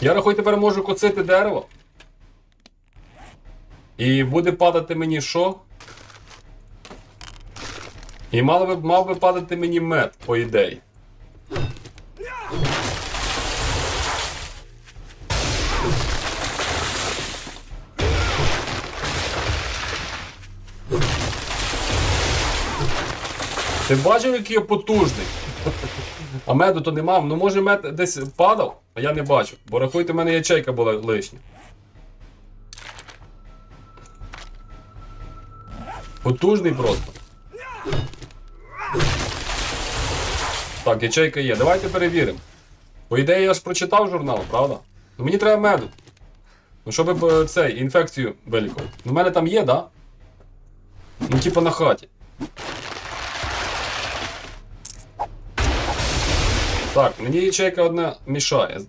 Я рахую, тепер можу коцити дерево. І буде падати мені що? І мав би, мав би падати мені мед, по ідеї. Ти бачив, який я потужний? А меду то нема. Ну може мед десь падав, а я не бачу. Бо рахуйте, в мене ячейка була лишня. Потужний просто. Так, ячейка є. Давайте перевіримо. По ідеї я ж прочитав журнал, правда? Ну мені треба меду. Ну, щоб е, цей, інфекцію вилікувати. Ну, в мене там є, да? Ну, типа на хаті. Так, мені ячейка одна мішає.